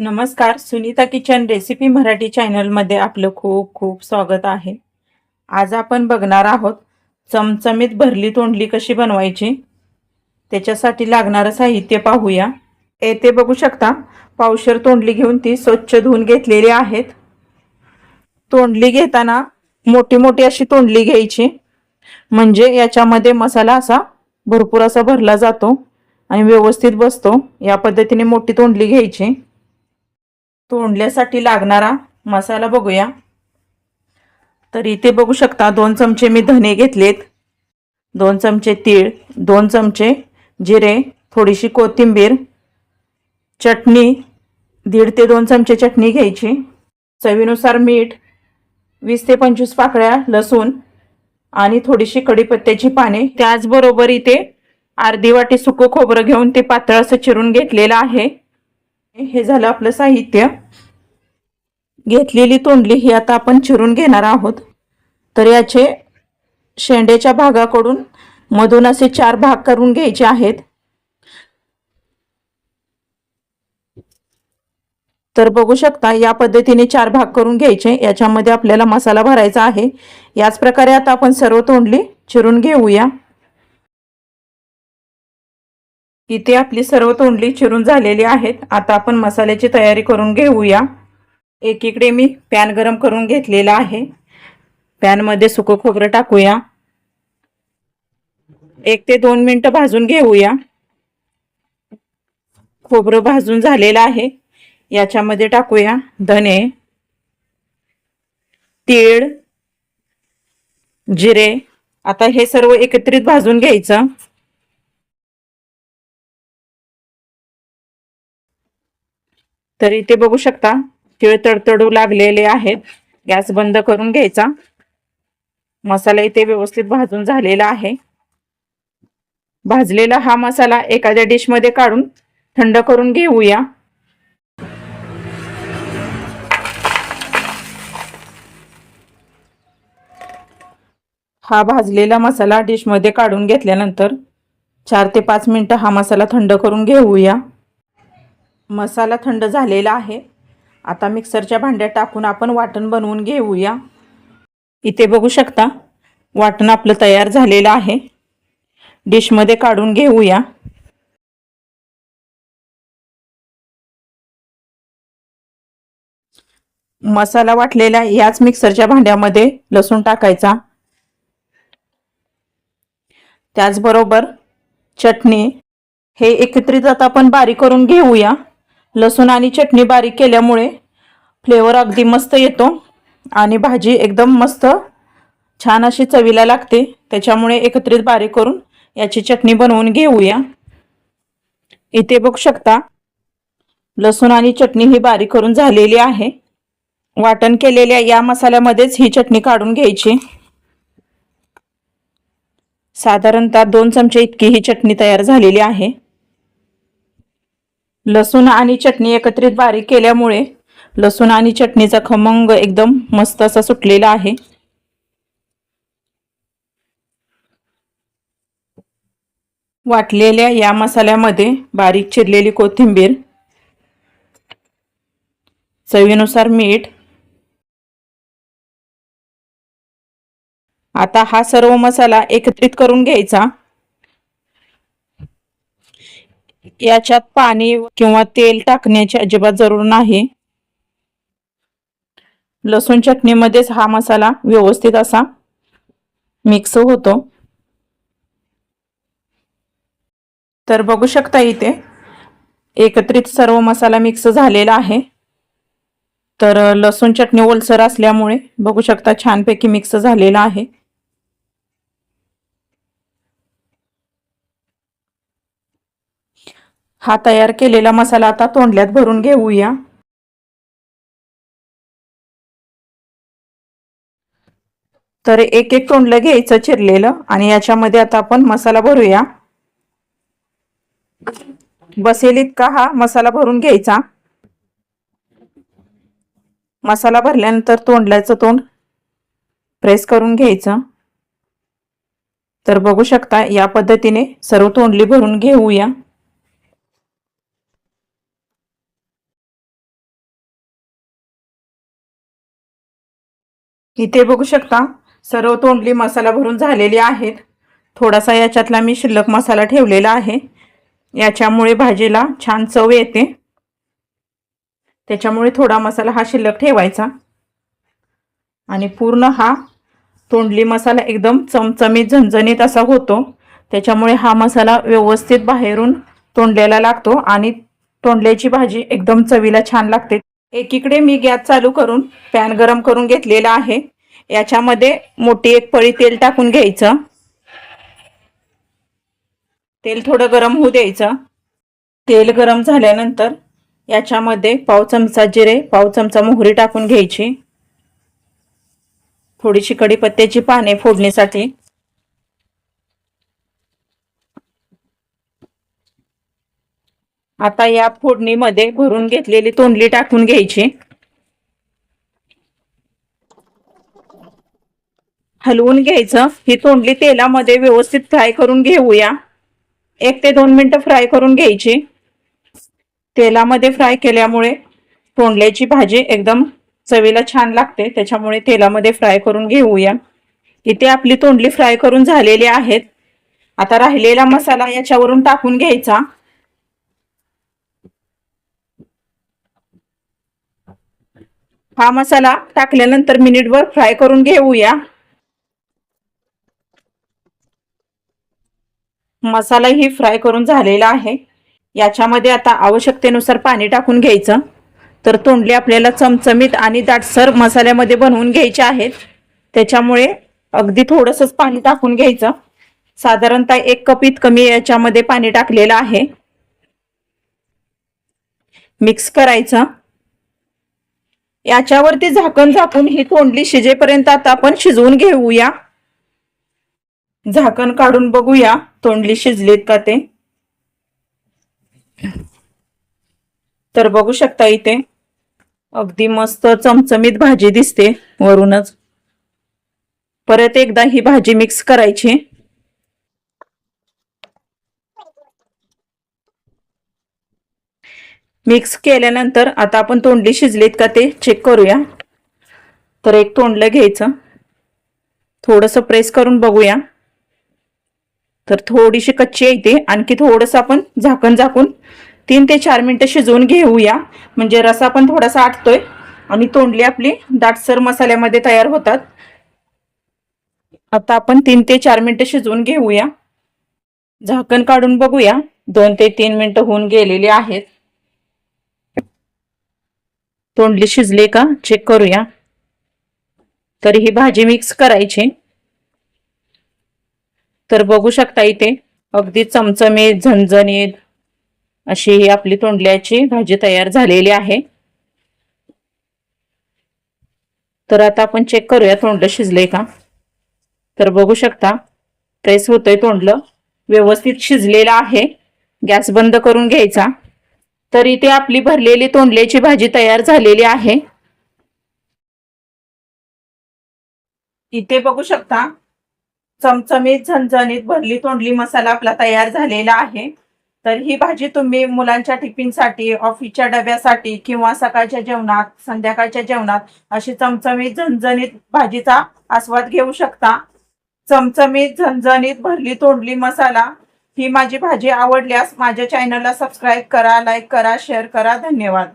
नमस्कार Sunita kitchen recipe Marathi चॅनलमध्ये आपलं खूप खूप स्वागत आहे. आज आपण बघणार आहोत चमचमीत भरली तोंडली कशी बनवायची? त्याच्यासाठी लागणारं साहित्य पाहूया. येथे बघू शकता पावशर तोंडली घेऊन ती स्वच्छ धुवून घेतलेली आहेत. तोंडली घेताना मोठी मोठी अशी तोंडली घ्यायची. म्हणजे याच्यामध्ये मसाला असा भरपूर असा भरला जातो आणि व्यवस्थित बसतो. या पद्धतीने मोठी तोंडली घ्यायची. तोंडल्यासाठी लागणारा मसाला बघूया. तर इथे बघू शकता दोन चमचे मी धने घेतलेत. दोन चमचे तीळ दोन चमचे जिरे थोडीशी कोथिंबीर चटणी दीड ते दोन चमचे चटणी घ्यायची. चवीनुसार मीठ वीस ते पंचवीस पाकळ्या लसूण आणि थोडीशी कढीपत्त्याची पाने. त्याचबरोबर इथे अर्धी वाटी सुकं खोबरं घेऊन ते पातळ असं चिरून घेतलेलं आहे. हे झालं आपलं साहित्य. घेतलेली तोंडली ही आता आपण चिरून घेणार आहोत. तर याचे शेंड्याच्या भागाकडून मधून असे चार भाग करून घ्यायचे आहेत. तर बघू शकता या पद्धतीने चार भाग करून घ्यायचे. याच्यामध्ये आपल्याला मसाला भरायचा आहे. याच प्रकारे आता आपण सर्व तोंडली चिरून घेऊया. इथे आपली सर्व तोंडली चिरून झालेली आहेत. आता आपण मसाल्याची तयारी करून घेऊया. एकीकडे मी पॅन गरम करून घेतलेला आहे. पॅनमध्ये सुकं खोबरं टाकूया. एक ते दोन मिनटं भाजून घेऊया. खोबरं भाजून झालेलं आहे. याच्यामध्ये टाकूया धने तीळ जिरे. आता हे सर्व एकत्रित भाजून घ्यायचं. तर इथे बघू शकता. तिळ तडतडू लागलेले आहेत. गॅस बंद करून घ्यायचा. मसाला इथे व्यवस्थित भाजून झालेला आहे. भाजलेला हा मसाला एखाद्या डिशमध्ये काढून थंड करून घेऊया. हा भाजलेला मसाला डिशमध्ये काढून घेतल्यानंतर चार ते पाच मिनटं हा मसाला थंड करून घेऊया. मसाला थंड झालेला आहे. आता मिक्सरच्या भांड्यात टाकून आपण वाटण बनवून घेऊया. इथे बघू शकता वाटण आपलं तयार झालेलं आहे. डिशमध्ये काढून घेऊया. मसाला वाटलेला याच मिक्सरच्या भांड्यामध्ये लसूण टाकायचा. त्याचबरोबर चटणी हे एकत्रित आता आपण बारीक करून घेऊया. लसूण आणि चटणी बारीक केल्यामुळे फ्लेवर अगदी मस्त येतो आणि भाजी एकदम मस्त छान अशी चवीला लागते. त्याच्यामुळे एकत्रित बारीक करून याची चटणी बनवून घेऊया. इथे बघू शकता लसूण आणि चटणी ही बारीक करून झालेली आहे. वाटण केलेल्या या मसाल्यामध्येच ही चटणी काढून घ्यायची. साधारणतः दोन चमचे इतकी ही चटणी तयार झालेली आहे. लसूण आणि चटणी एकत्रित बारीक केल्यामुळे लसूण आणि चटणीचा खमंग एकदम मस्त असा सुटलेला आहे. वाटलेल्या या मसाल्यामध्ये बारीक चिरलेली कोथिंबीर चवीनुसार मीठ. आता हा सर्व मसाला एकत्रित करून घ्यायचा. याच्यात पाणी किंवा तेल टाकण्याची अजिबात जरूर नाही. लसूण चटणीमध्येच हा मसाला व्यवस्थित असा मिक्स होतो. तर बघू शकता इथे एकत्रित सर्व मसाला मिक्स झालेला आहे. तर लसूण चटणी ओलसर असल्यामुळे बघू शकता छानपैकी मिक्स झालेला आहे. हा तयार केलेला मसाला आता तोंडल्यात भरून घेऊया. तर एक एक तोंडलं घ्यायचं चिरलेलं आणि याच्यामध्ये आता आपण मसाला भरूया. बसेल इतका हा मसाला भरून घ्यायचा. मसाला भरल्यानंतर तोंडल्याचं तोंड प्रेस करून घ्यायचं. तर बघू शकता या पद्धतीने सर्व तोंडली भरून घेऊया. इथे बघू शकता सर्व तोंडली मसाला भरून झालेली आहेत. थोडासा याच्यातला मी शिल्लक मसाला ठेवलेला आहे. याच्यामुळे भाजीला छान चव येते. त्याच्यामुळे थोडा मसाला हा शिल्लक ठेवायचा. आणि पूर्ण हा तोंडली मसाला एकदम चमचमीत झणझणीत असा होतो. त्याच्यामुळे हा मसाला व्यवस्थित बाहेरून तोंडल्याला लागतो आणि तोंडल्याची भाजी एकदम चवीला छान लागते. एकीकडे मी गॅस चालू करून पॅन गरम करून घेतलेला आहे. याच्यामध्ये मोठी एक पळी तेल टाकून घ्यायचं. तेल थोडं गरम होऊ द्यायचं. तेल गरम झाल्यानंतर याच्यामध्ये पाव चमचा जिरे पाव चमचा मोहरी टाकून घ्यायची. थोडीशी कढीपत्त्याची पाने फोडणीसाठी आता या फोडणीमध्ये भरून घेतलेली तोंडली टाकून घ्यायची. हलवून घ्यायचं. ही तोंडली तेलामध्ये व्यवस्थित फ्राय करून घेऊया. एक ते दोन मिनटं फ्राय करून घ्यायची. तेलामध्ये फ्राय केल्यामुळे तोंडल्याची भाजी एकदम चवीला छान लागते. त्याच्यामुळे तेलामध्ये फ्राय करून घेऊया. इथे आपली तोंडली फ्राय करून झालेली आहेत. आता राहिलेला मसाला याच्यावरून टाकून घ्यायचा. हा मसाला टाकल्यानंतर मिनिटभर फ्राय करून घेऊया. मसालाही फ्राय करून झालेला आहे. याच्यामध्ये आता आवश्यकतेनुसार पाणी टाकून घ्यायचं. तर तोंडली आपल्याला चमचमीत आणि दाटसर मसाल्यामध्ये बनवून घ्यायचे आहेत. त्याच्यामुळे अगदी थोडंसंच पाणी टाकून घ्यायचं. साधारणतः एक कपीत कमी याच्यामध्ये पाणी टाकलेलं आहे. मिक्स करायचं. याच्यावरती झाकण झाकून ही तोंडली शिजेपर्यंत आता आपण शिजवून घेऊया. झाकण काढून बघूया तोंडली शिजलीत का ते. तर बघू शकता इथे. अगदी मस्त चमचमीत भाजी दिसते वरूनच. परत एकदा ही भाजी मिक्स करायची. मिक्स केल्यानंतर आता आपण तोंडली शिजलीत का ते चेक करूया. तर एक तोंडलं घ्यायचं. थोडंसं प्रेस करून बघूया. तर थोडीशी कच्ची येते आणखी थोडंसं आपण झाकण झाकून तीन ते चार मिनटं शिजवून घेऊया. म्हणजे रसा पण थोडासा आटतोय. आणि तोंडली आपली दाटसर मसाल्यामध्ये तयार होतात. आता आपण तीन ते चार मिनटं शिजवून घेऊया. झाकण काढून बघूया. दोन ते तीन मिनटं होऊन गेलेली आहेत. तोंडली शिजले का? चेक करूया. तर ही भाजी मिक्स करायची. तर बघू शकता इथे अगदी चमचमीत झणझणीत अशी ही आपली तोंडल्याची भाजी तयार झालेली आहे. तर आता आपण चेक करूया तोंडलं शिजले का? तर बघू शकता प्रेस होतंय तोंडलं. व्यवस्थित शिजलेलं आहे. गॅस बंद करून घ्यायचा. तर इथे आपली भरलेली तोंडल्याची भाजी तयार झालेली आहे. इथे बघू शकता चमचमीत झणझणीत भरली तोंडली मसाला आपला तयार झालेला आहे. तर ही भाजी तुम्ही मुलांच्या टिफिनसाठी ऑफिसच्या डब्यासाठी किंवा सकाळच्या जेवणात संध्याकाळच्या जेवणात अशी चमचमीत झणझणीत भाजीचा आस्वाद घेऊ शकता. चमचमीत झणझणीत भरली तोंडली मसाला ही माझी भाजी आवडल्यास माझ्या चॅनलला सबस्क्राईब करा लाईक करा शेअर करा. धन्यवाद.